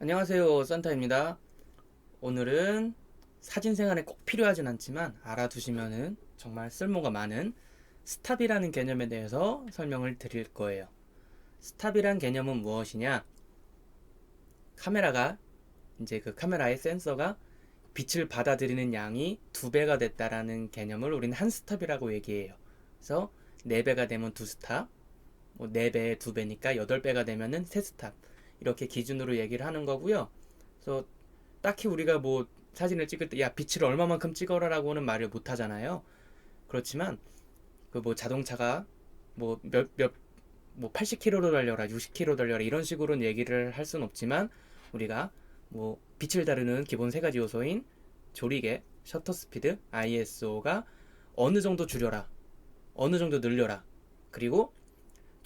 안녕하세요 산타입니다. 오늘은 사진 생활에 꼭 필요하진 않지만 알아두시면은 정말 쓸모가 많은 스탑이라는 개념에 대해서 설명을 드릴 거예요. 스탑이란 개념은 무엇이냐? 카메라가 이제 그 카메라의 센서가 빛을 받아들이는 양이 두 배가 됐다라는 개념을 우리는 한 스탑이라고 얘기해요. 그래서 네 배가 되면 두 스탑 뭐 네 배에 두 배니까 여덟 배가 되면은 세 스탑 이렇게 기준으로 얘기를 하는 거고요. 그래서 딱히 우리가 뭐 사진을 찍을 때 야 빛을 얼마만큼 찍어라라고는 말을 못 하잖아요. 그렇지만 그 뭐 자동차가 뭐 몇 몇 뭐 80km로 달려라, 60km 달려라 이런 식으로는 얘기를 할 수는 없지만 우리가 뭐 빛을 다루는 기본 세 가지 요소인 조리개, 셔터 스피드, ISO가 어느 정도 줄여라, 어느 정도 늘려라, 그리고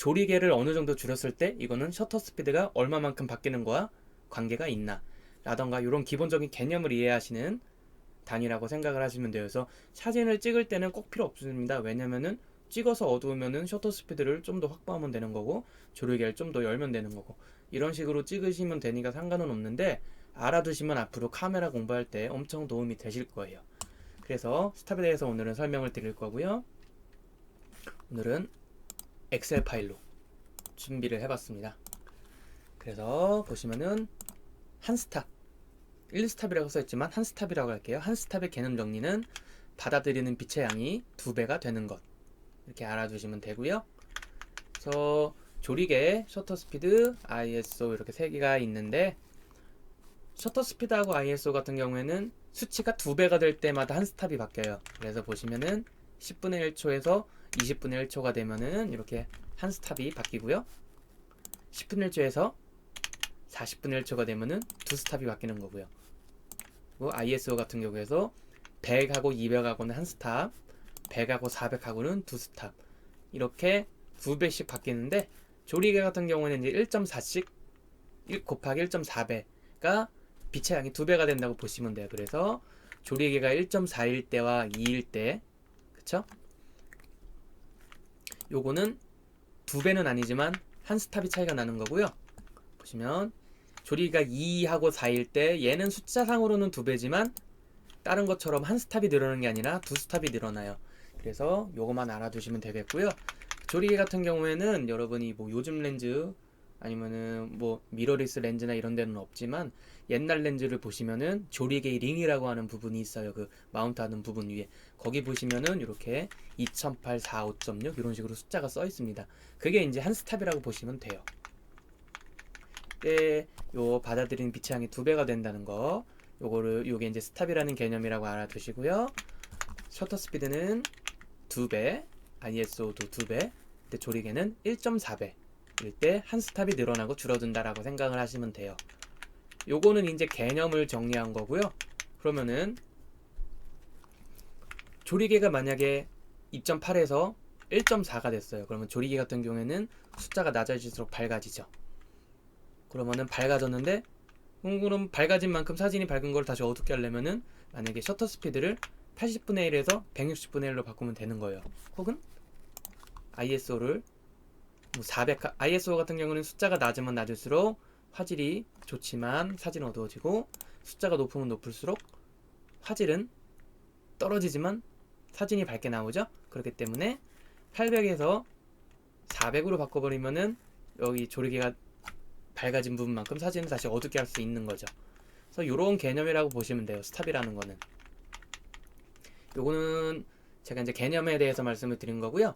조리개를 어느 정도 줄였을 때 이거는 셔터 스피드가 얼마만큼 바뀌는 거와 관계가 있나 라던가 이런 기본적인 개념을 이해하시는 단위라고 생각을 하시면. 그래서 사진을 찍을 때는 꼭 필요 없습니다. 왜냐면은 찍어서 어두우면은 셔터 스피드를 좀 더 확보하면 되는 거고 조리개를 좀 더 열면 되는 거고 이런 식으로 찍으시면 되니까 상관은 없는데 알아두시면 앞으로 카메라 공부할 때 엄청 도움이 되실 거예요. 그래서 스탑에 대해서 오늘은 설명을 드릴 거고요. 오늘은 엑셀 파일로 준비를 해봤습니다. 그래서 보시면은 한 스탑, 1스탑이라고 써있지만 한 스탑이라고 할게요. 한 스탑의 개념 정리는 받아들이는 빛의 양이 두 배가 되는 것 이렇게 알아두시면 되고요. 그래서 조리개, 셔터 스피드, ISO 이렇게 세 개가 있는데 셔터 스피드하고 ISO 같은 경우에는 수치가 두 배가 될 때마다 한 스탑이 바뀌어요. 그래서 보시면은 10분의 1초에서 20분의 1초가 되면은 이렇게 한 스탑이 바뀌고요. 10분의 1초에서 40분의 1초가 되면은 두 스탑이 바뀌는 거고요. 그리고 ISO 같은 경우에서 100하고 200하고는 한 스탑, 100하고 400하고는 두 스탑. 이렇게 두 배씩 바뀌는데 조리개 같은 경우는 이제 1.4씩 1 곱하기 1.4배가 빛의 양이 두 배가 된다고 보시면 돼요. 그래서 조리개가 1.4일 때와 2일 때, 그쵸? 요거는 두 배는 아니지만 한 스탑이 차이가 나는 거고요. 보시면 조리가 2하고 4일 때 얘는 숫자상으로는 두 배지만 다른 것처럼 한 스탑이 늘어나는 게 아니라 두 스탑이 늘어나요. 그래서 요거만 알아두시면 되겠고요. 조리개 같은 경우에는 여러분이 뭐 요즘 렌즈 아니면은 뭐 미러리스 렌즈나 이런 데는 없지만 옛날 렌즈를 보시면은 조리개 링이라고 하는 부분이 있어요. 그 마운트하는 부분 위에 거기 보시면은 이렇게 2008, 4, 5.6 이런 식으로 숫자가 써 있습니다. 그게 이제 한 스탑이라고 보시면 돼요. 때요 받아들이는 빛의 양이 두 배가 된다는 거 요거를 요게 이제 스탑이라는 개념이라고 알아두시고요. 셔터 스피드는 두 배, ISO도 두 배, 근데 조리개는 1.4배. 일 때 한 스탑이 늘어나고 줄어든다라고 생각을 하시면 돼요. 요거는 이제 개념을 정리한 거고요. 그러면은 조리개가 만약에 2.8에서 1.4가 됐어요. 그러면 조리개 같은 경우에는 숫자가 낮아질수록 밝아지죠. 그러면은 밝아졌는데 음, 그럼 밝아진 만큼 사진이 밝은 걸 다시 어둡게 하려면은 만약에 셔터 스피드를 80분의 1에서 160분의 1로 바꾸면 되는 거예요. 혹은 ISO를 뭐 400, ISO 같은 경우는 숫자가 낮으면 낮을수록 화질이 좋지만 사진은 어두워지고 숫자가 높으면 높을수록 화질은 떨어지지만 사진이 밝게 나오죠. 그렇기 때문에 800에서 400으로 바꿔버리면은 여기 조리개가 밝아진 부분만큼 사진을 다시 어둡게 할 수 있는 거죠. 그래서 이런 개념이라고 보시면 돼요. 스탑이라는 거는. 요거는 제가 이제 개념에 대해서 말씀을 드린 거고요.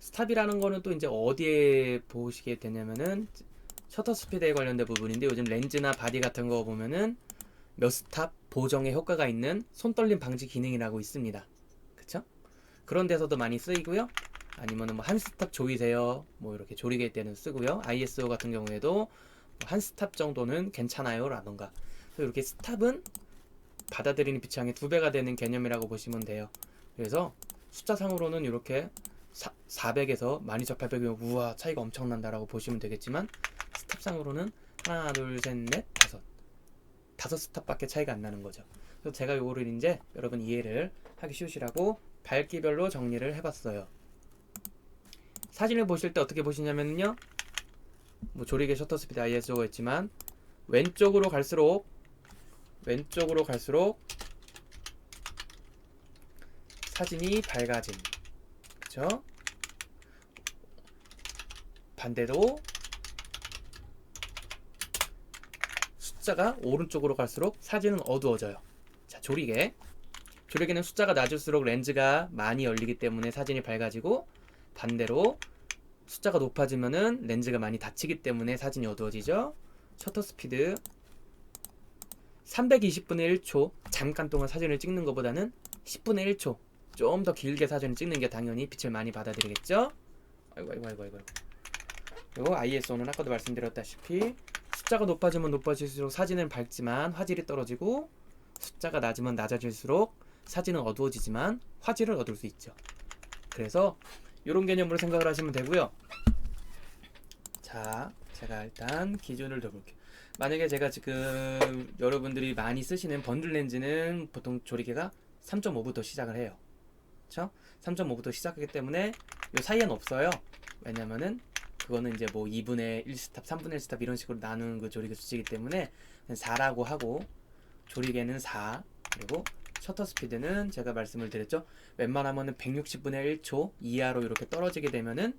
스탑이라는 거는 또 이제 어디에 보시게 되냐면은 셔터 스피드에 관련된 부분인데 요즘 렌즈나 바디 같은 거 보면은 몇 스탑 보정에 효과가 있는 손떨림 방지 기능이라고 있습니다. 그쵸? 그런 데서도 많이 쓰이고요. 아니면은 뭐 한 스탑 조이세요. 뭐 이렇게 조리개 때는 쓰고요. ISO 같은 경우에도 뭐한 스탑 정도는 괜찮아요. 라던가. 이렇게 스탑은 받아들이는 빛량의 두 배가 되는 개념이라고 보시면 돼요. 그래서 숫자상으로는 이렇게 400에서 12800이면 우와 차이가 엄청난다라고 보시면 되겠지만 스탑상으로는 하나 둘 셋 넷 다섯 다섯 스탑밖에 차이가 안 나는 거죠. 그래서 제가 요거를 이제 여러분 이해를 하기 쉬우시라고 밝기별로 정리를 해봤어요. 사진을 보실 때 어떻게 보시냐면요. 뭐 조리개 셔터 스피드 ISO가 있지만 왼쪽으로 갈수록 왼쪽으로 갈수록 사진이 밝아짐. 그쵸? 반대로 숫자가 오른쪽으로 갈수록 사진은 어두워져요. 자, 조리개. 조리개는 숫자가 낮을수록 렌즈가 많이 열리기 때문에 사진이 밝아지고 반대로 숫자가 높아지면은 렌즈가 많이 닫히기 때문에 사진이 어두워지죠. 셔터 스피드 320분의 1초 잠깐 동안 사진을 찍는 것보다는 10분의 1초 좀 더 길게 사진을 찍는 게 당연히 빛을 많이 받아들이겠죠. 아이고 아이고 아이고 아이고. 그리고 ISO는 아까도 말씀드렸다시피 숫자가 높아지면 높아질수록 사진은 밝지만 화질이 떨어지고 숫자가 낮으면 낮아질수록 사진은 어두워지지만 화질을 얻을 수 있죠. 그래서 이런 개념으로 생각을 하시면 되고요. 자, 제가 일단 기준을 둬볼게요. 만약에 제가 지금 여러분들이 많이 쓰시는 번들 렌즈는 보통 조리개가 3.5부터 시작을 해요. 그쵸? 3.5부터 시작하기 때문에 요 사이엔 없어요. 왜냐면은 그거는 이제 뭐 2분의 1스탑, 3분의 1스탑 이런 식으로 나누는 그 조리개 수치이기 때문에 4라고 하고 조리개는 4 그리고 셔터 스피드는 제가 말씀을 드렸죠. 웬만하면은 160분의 1초 이하로 이렇게 떨어지게 되면은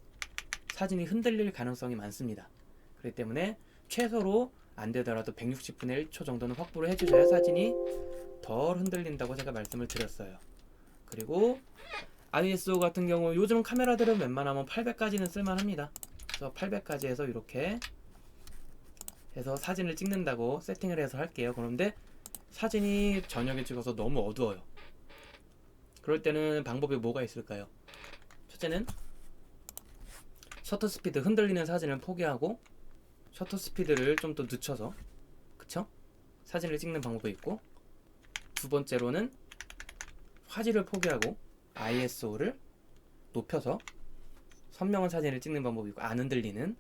사진이 흔들릴 가능성이 많습니다. 그렇기 때문에 최소로 안 되더라도 160분의 1초 정도는 확보를 해주셔야 사진이 덜 흔들린다고 제가 말씀을 드렸어요. 그리고 ISO 같은 경우 요즘 카메라들은 웬만하면 800까지는 쓸만합니다. 그래서 800까지 해서 이렇게 해서 사진을 찍는다고 세팅을 해서 할게요. 그런데 사진이 저녁에 찍어서 너무 어두워요. 그럴 때는 방법이 뭐가 있을까요? 첫째는 셔터 스피드 흔들리는 사진을 포기하고 셔터 스피드를 좀 더 늦춰서 그쵸? 사진을 찍는 방법도 있고 두 번째로는 화질을 포기하고 ISO를 높여서 선명한 사진을 찍는 방법이 있고 안 흔들리는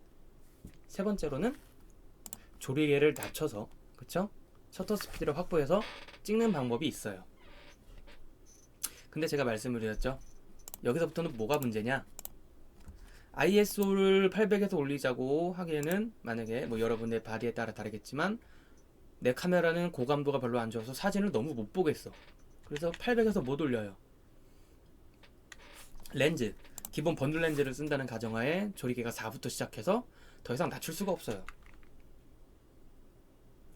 세 번째로는 조리개를 낮춰서 그쵸? 셔터 스피드를 확보해서 찍는 방법이 있어요. 근데 제가 말씀을 드렸죠. 여기서부터는 뭐가 문제냐? ISO를 800에서 올리자고 하기에는 만약에 뭐 여러분의 바디에 따라 다르겠지만 내 카메라는 고감도가 별로 안 좋아서 사진을 너무 못 보겠어. 그래서 800에서 못 올려요. 렌즈 기본 번들 렌즈를 쓴다는 가정하에 조리개가 4부터 시작해서 더 이상 낮출 수가 없어요.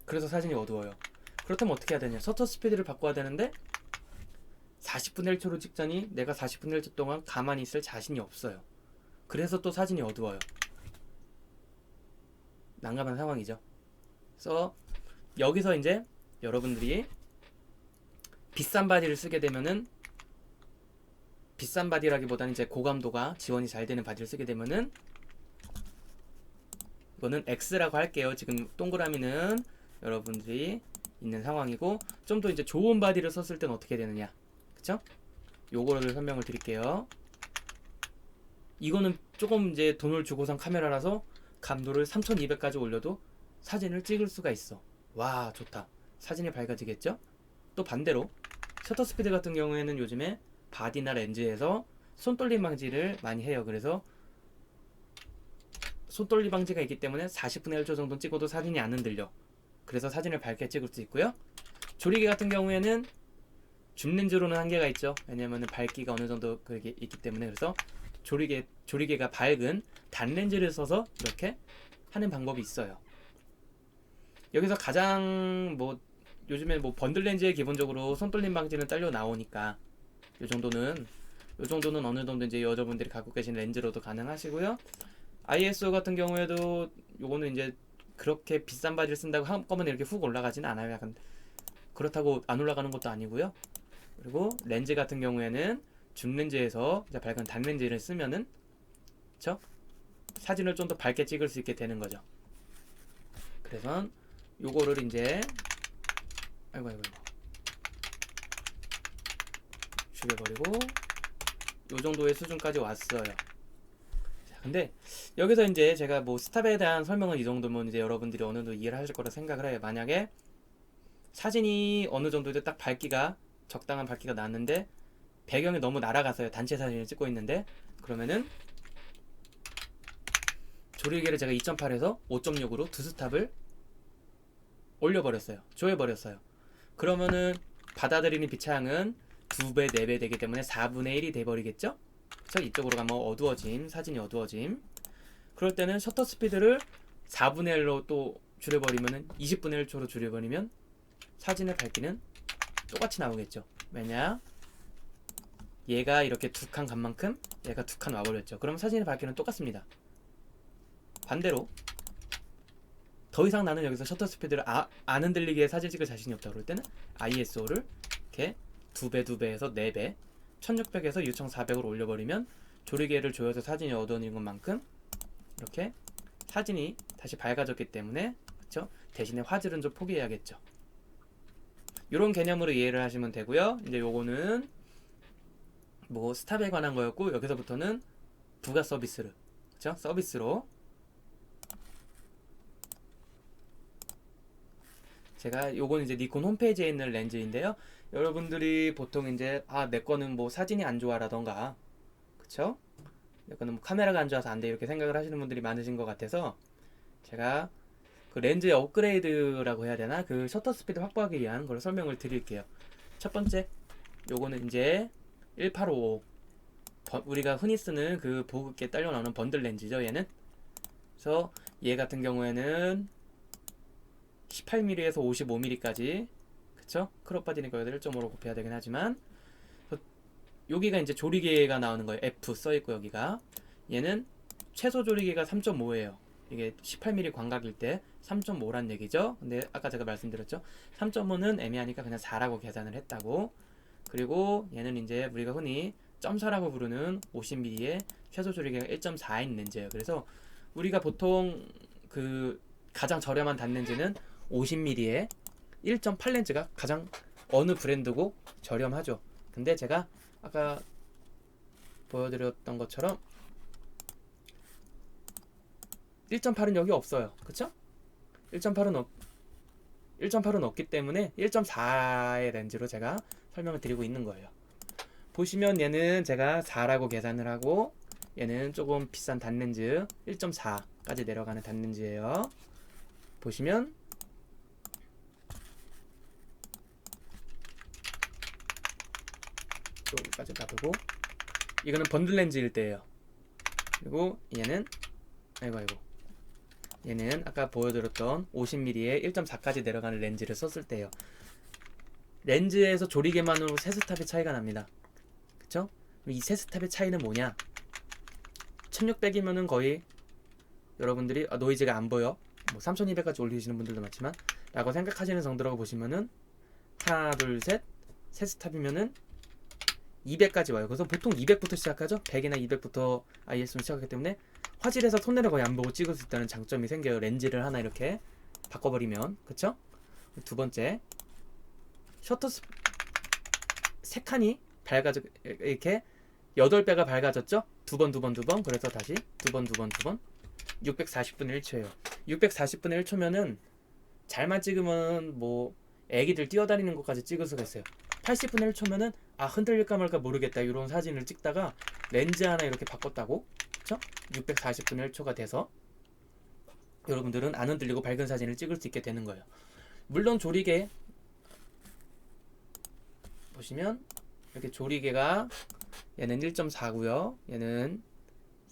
그래서 사진이 어두워요. 그렇다면 어떻게 해야 되냐? 셔터 스피드를 바꿔야 되는데 40분의 1초로 찍자니 내가 40분의 1초 동안 가만히 있을 자신이 없어요. 그래서 또 사진이 어두워요. 난감한 상황이죠. 그래서 여기서 이제 여러분들이 비싼 바디를 쓰게 되면은 비싼 바디라기보다는 이제 고감도가 지원이 잘 되는 바디를 쓰게 되면은 이거는 X라고 할게요. 지금 동그라미는 여러분들이 있는 상황이고 좀 더 이제 좋은 바디를 썼을 땐 어떻게 되느냐 그쵸? 요거를 설명을 드릴게요 이거는 조금 이제 돈을 주고 산 카메라라서 감도를 3200까지 올려도 사진을 찍을 수가 있어 와 좋다 사진이 밝아지겠죠? 또 반대로 셔터 스피드 같은 경우에는 요즘에 바디나 렌즈에서 손떨림 방지를 많이 해요 그래서 손떨림 방지가 있기 때문에 40분의 1초 정도 찍어도 사진이 안 흔들려 그래서 사진을 밝게 찍을 수 있고요. 조리개 같은 경우에는 줌 렌즈로는 한계가 있죠. 왜냐하면 밝기가 어느 정도 그게 있기 때문에 그래서 조리개 조리개가 밝은 단 렌즈를 써서 이렇게 하는 방법이 있어요. 여기서 가장 뭐 요즘에 뭐 번들 렌즈에 기본적으로 손떨림 방지는 딸려 나오니까 요 정도는 요 정도는 어느 정도 이제 여자분들이 갖고 계신 렌즈로도 가능하시고요. ISO 같은 경우에도 요거는 이제 그렇게 비싼 바지를 쓴다고 한꺼번에 이렇게 훅 올라가지는 않아요. 약간 그렇다고 안 올라가는 것도 아니고요. 그리고 렌즈 같은 경우에는 줌 렌즈에서 이제 밝은 단 렌즈를 쓰면은 그쵸? 사진을 좀 더 밝게 찍을 수 있게 되는 거죠. 그래서 요거를 이제 아이고 아이고 아이고 죽여버리고 요 정도의 수준까지 왔어요. 근데 여기서 이제 제가 뭐 스탑에 대한 설명은 이 정도면 이제 여러분들이 어느 정도 이해를 하실 거라 생각을 해요. 만약에 사진이 어느 정도 이제 딱 밝기가 적당한 밝기가 났는데 배경이 너무 날아갔어요. 단체 사진을 찍고 있는데 그러면은 조리개를 제가 2.8에서 5.6으로 두 스탑을 올려버렸어요. 조여버렸어요. 그러면은 받아들이는 빛차양은 2배, 4배 되기 때문에 4분의 1이 돼버리겠죠? 그래서 이쪽으로 가면 어두워짐, 사진이 어두워짐. 그럴 때는 셔터 스피드를 4분의 1로 또 줄여버리면은 20분의 1초로 줄여버리면 사진의 밝기는 똑같이 나오겠죠. 왜냐? 얘가 이렇게 두 칸 간 만큼 얘가 두 칸 와버렸죠. 그럼 사진의 밝기는 똑같습니다. 반대로 더 이상 나는 여기서 셔터 스피드를 아, 안 흔들리게 사진 찍을 자신이 없다 그럴 때는 ISO를 이렇게 두 배, 두 배에서 네 배, 1600에서 6400으로 올려버리면 조리개를 조여서 사진이 어두워진 것만큼 이렇게 사진이 다시 밝아졌기 때문에 그렇죠? 대신에 화질은 좀 포기해야겠죠. 이런 개념으로 이해를 하시면 되고요. 이제 요거는 뭐 스탑에 관한 거였고 여기서부터는 부가 서비스를 그렇죠? 서비스로 제가 요건 이제 니콘 홈페이지에 있는 렌즈인데요. 여러분들이 보통 이제 아 내 거는 뭐 사진이 안 좋아라던가 그쵸? 내 거는 뭐 카메라가 안 좋아서 안 돼 이렇게 생각을 하시는 분들이 많으신 것 같아서 제가 그 렌즈의 업그레이드라고 해야 되나 그 셔터 스피드 확보하기 위한 걸 설명을 드릴게요. 첫 번째 요거는 이제 1855 번- 우리가 흔히 쓰는 그 보급기에 딸려 나오는 번들 렌즈죠 얘는 그래서 얘 같은 경우에는 18mm에서 55mm까지 그쵸? 크롭 빠지니까 여기다 1.5로 곱해야 되긴 하지만 그- 여기가 이제 조리개가 나오는 거예요. F 써있고 여기가. 얘는 최소 조리개가 3.5예요. 이게 18mm 광각일 때 3.5란 얘기죠? 근데 아까 제가 말씀드렸죠? 3.5는 애매하니까 그냥 4라고 계산을 했다고. 그리고 얘는 이제 우리가 흔히 점사라고 부르는 50mm의 최소 조리개가 1.4인 렌즈예요. 그래서 우리가 보통 그 가장 저렴한 단렌즈는 50mm의 1.8 렌즈가 가장 어느 브랜드고 저렴하죠. 근데 제가 아까 보여드렸던 것처럼 1.8은 여기 없어요. 그쵸? 1.8은 없 1.8은 없기 때문에 1.4의 렌즈로 제가 설명을 드리고 있는 거예요. 보시면 얘는 제가 4라고 계산을 하고 얘는 조금 비싼 단렌즈 1.4까지 내려가는 단렌즈예요. 보시면 여기까지 놔두고 이거는 번들 렌즈일 때예요. 그리고 얘는 아이고 아이고 얘는 아까 보여드렸던 50mm에 1.4까지 내려가는 렌즈를 썼을 때예요. 렌즈에서 조리개만으로 세 스탑의 차이가 납니다. 그쵸? 그럼 이세 스탑의 차이는 뭐냐? 1600이면은 거의 여러분들이 아, 노이즈가 안 보여. 뭐 3200까지 올리시는 분들도 많지만 라고 생각하시는 정도라고 보시면은 하나 둘셋세 스탑이면은 200까지 와요. 그래서 보통 200부터 시작하죠. 100이나 200부터 IS로 시작하기 때문에 화질에서 손해를 거의 안 보고 찍을 수 있다는 장점이 생겨요. 렌즈를 하나 이렇게 바꿔버리면 그쵸? 두 번째 셔터 스... 세 칸이 밝아져 이렇게 8배가 밝아졌죠? 두 번, 두 번, 두 번. 그래서 다시 두 번, 두 번, 두 번. 640분의 1초예요. 640분의 1초면은 잘만 찍으면 뭐 애기들 뛰어다니는 것까지 찍을 수가 있어요. 80분의 1초면은 아 흔들릴까 말까 모르겠다 이런 사진을 찍다가 렌즈 하나 이렇게 바꿨다고 그쵸? 640분의 1초가 돼서 여러분들은 안 흔들리고 밝은 사진을 찍을 수 있게 되는 거예요. 물론 조리개 보시면 이렇게 조리개가 얘는 1.4고요. 얘는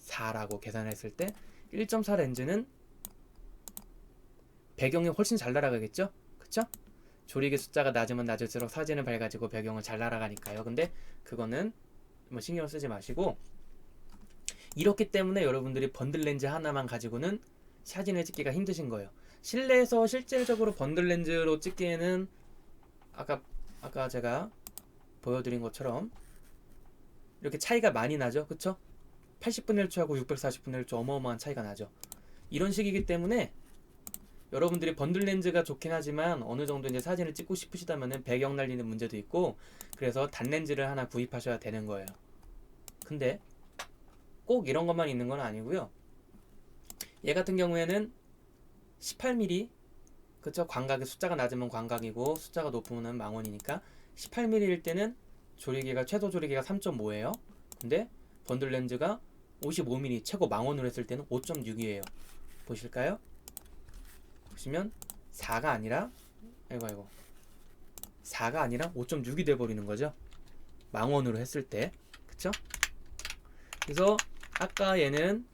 4라고 계산했을 때 1.4 렌즈는 배경이 훨씬 잘 날아가겠죠? 그쵸? 조리개 숫자가 낮으면 낮을수록 사진은 밝아지고 배경은 잘 날아가니까요. 근데 그거는 뭐 신경 쓰지 마시고 이렇기 때문에 여러분들이 번들 렌즈 하나만 가지고는 사진을 찍기가 힘드신 거예요. 실내에서 실질적으로 번들 렌즈로 찍기에는 아까 아까 제가 보여드린 것처럼 이렇게 차이가 많이 나죠, 그쵸? 80분의 1초하고 640분의 1초 어마어마한 차이가 나죠. 이런 식이기 때문에 여러분들이 번들 렌즈가 좋긴 하지만 어느 정도 이제 사진을 찍고 싶으시다면은 배경 날리는 문제도 있고 그래서 단 렌즈를 하나 구입하셔야 되는 거예요. 근데 꼭 이런 것만 있는 건 아니고요. 얘 같은 경우에는 18mm 그쵸 광각의 숫자가 낮으면 광각이고 숫자가 높으면 망원이니까 18mm일 때는 조리개가 최소 조리개가 3.5예요. 근데 번들 렌즈가 55mm 최고 망원으로 했을 때는 5.6이에요. 보실까요? 보시면 4가 아니라 아이고 아이고 4가 아니라 5.6이 돼 버리는 거죠. 망원으로 했을 때. 그쵸? 그래서 아까 얘는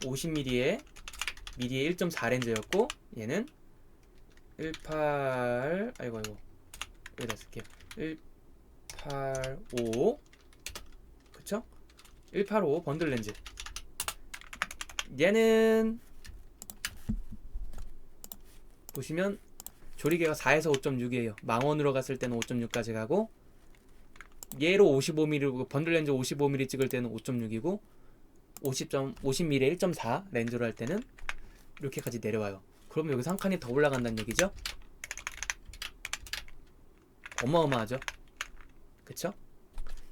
50mm에 미리의 1.4 렌즈였고 얘는 18 아이고 아이고 여기다 쓸게요 185 그쵸? 185 번들 렌즈 얘는 보시면 조리개가 4에서 5.6이에요 망원으로 갔을 때는 5.6까지 가고 얘로 55mm고 번들 렌즈 55mm 찍을 때는 5.6이고 50. 50mm에 1.4 렌즈로 할 때는 이렇게까지 내려와요. 그러면 여기서 한 칸이 더 올라간다는 얘기죠? 어마어마하죠? 그쵸?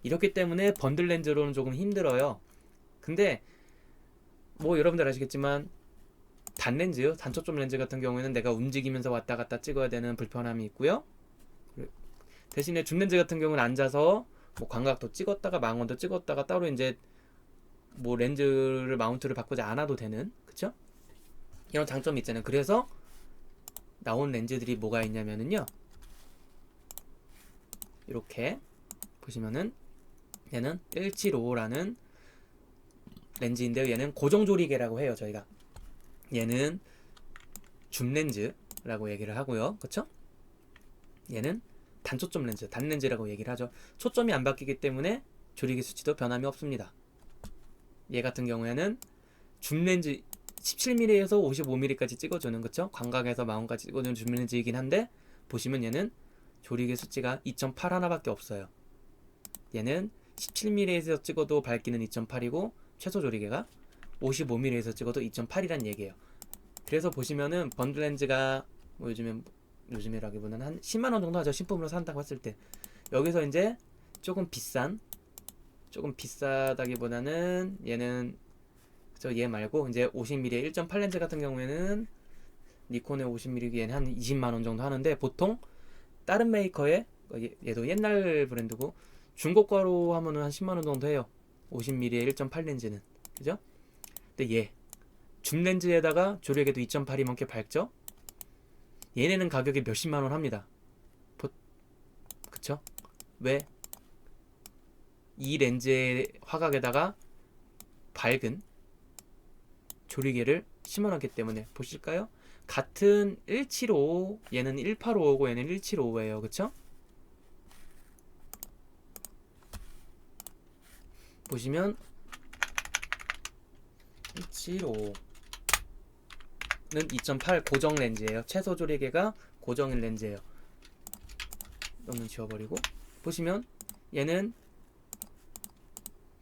이렇기 때문에 번들 렌즈로는 조금 힘들어요. 근데 뭐 여러분들 아시겠지만 단 렌즈, 단초점 렌즈 같은 경우에는 내가 움직이면서 왔다 갔다 찍어야 되는 불편함이 있고요. 대신에 줌 렌즈 같은 경우는 앉아서 뭐 광각도 찍었다가 망원도 찍었다가 따로 이제 뭐 렌즈를 마운트를 바꾸지 않아도 되는 그쵸? 이런 장점이 있잖아요. 그래서 나온 렌즈들이 뭐가 있냐면은요. 이렇게 보시면은 얘는 175라는 렌즈인데요. 얘는 고정조리개라고 해요. 저희가 얘는 줌 렌즈라고 얘기를 하고요. 그쵸? 얘는 단초점 렌즈, 단렌즈라고 얘기를 하죠. 초점이 안 바뀌기 때문에 조리개 수치도 변함이 없습니다. 얘 같은 경우에는 줌 렌즈 17mm에서 55mm까지 찍어주는 그쵸? 광각에서 마운까지 찍어주는 줌 렌즈이긴 한데 보시면 얘는 조리개 수치가 2.8 하나밖에 없어요. 얘는 17mm에서 찍어도 밝기는 2.8이고 최소 조리개가 55mm에서 찍어도 2.8이란 얘기예요. 그래서 보시면은 번들 렌즈가 뭐 요즘에 요즘이라기보다는 한 10만 원 정도 하죠. 신품으로 산다고 했을 때. 여기서 이제 조금 비싼 조금 비싸다기보다는 얘는 저 얘 말고 이제 50mm 1.8 렌즈 같은 경우에는 니콘의 50mm 얘는 한 20만 원 정도 하는데 보통 다른 메이커의 얘- 얘도 옛날 브랜드고 중고가로 하면은 한 10만 원 정도 해요. 50mm의 1.8 렌즈는 그죠? 근데 얘 줌 렌즈에다가 조력에도 2.8이 넘게 밝죠? 얘네는 가격이 몇십만 원 합니다. 보, 그쵸? 왜? 이 렌즈의 화각에다가 밝은 조리개를 심어놨기 때문에 보실까요? 같은 175 얘는 1855고 얘는 175예요 그쵸? 보시면 175는 2.8 고정 렌즈예요 최소 조리개가 고정 렌즈예요 너무 지워버리고 보시면 얘는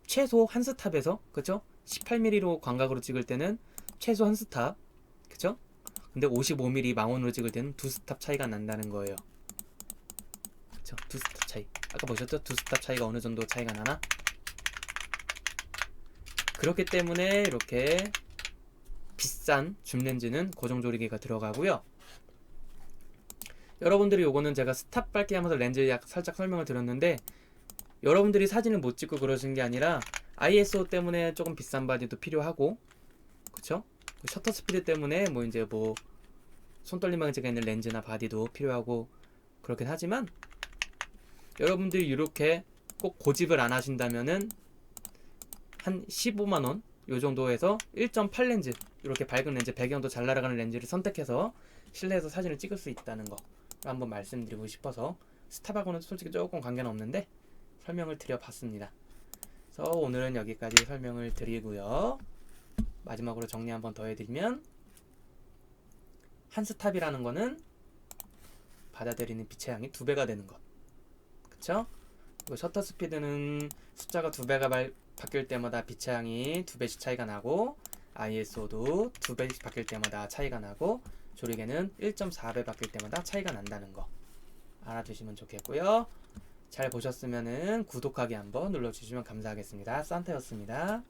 최소 한 스탑에서 그죠? 18mm로 광각으로 찍을 때는 최소 한 스탑 그죠? 근데 55mm 망원으로 찍을 때는 두 스탑 차이가 난다는 거예요. 그쵸? 두 스탑 차이. 아까 보셨죠? 두 스탑 차이가 어느 정도 차이가 나나? 그렇기 때문에 이렇게 비싼 줌 렌즈는 고정 조리개가 들어가고요. 여러분들이 요거는 제가 스탑 밝기 하면서 렌즈 약 살짝 설명을 드렸는데 여러분들이 사진을 못 찍고 그러신 게 아니라 ISO 때문에 조금 비싼 바디도 필요하고 그쵸? 셔터 스피드 때문에 뭐 이제 뭐 손떨림 방지가 있는 렌즈나 바디도 필요하고 그렇긴 하지만 여러분들이 이렇게 꼭 고집을 안 하신다면은 한 15만 원 요 정도에서 1.8 렌즈 이렇게 밝은 렌즈 배경도 잘 날아가는 렌즈를 선택해서 실내에서 사진을 찍을 수 있다는 거 한번 말씀드리고 싶어서 스탑하고는 솔직히 조금 관계는 없는데 설명을 드려봤습니다. 그래서 오늘은 여기까지 설명을 드리고요. 마지막으로 정리 한번 더 해드리면 한 스탑이라는 거는 받아들이는 빛의 양이 두 배가 되는 것. 그쵸? 셔터 스피드는 숫자가 두 배가 발- 바뀔 때마다 빛의 양이 두 배씩 차이가 나고 ISO도 두 배씩 바뀔 때마다 차이가 나고 조리개는 1.4배 바뀔 때마다 차이가 난다는 거 알아두시면 좋겠고요. 잘 보셨으면은 구독하기 한번 눌러주시면 감사하겠습니다. 산타였습니다.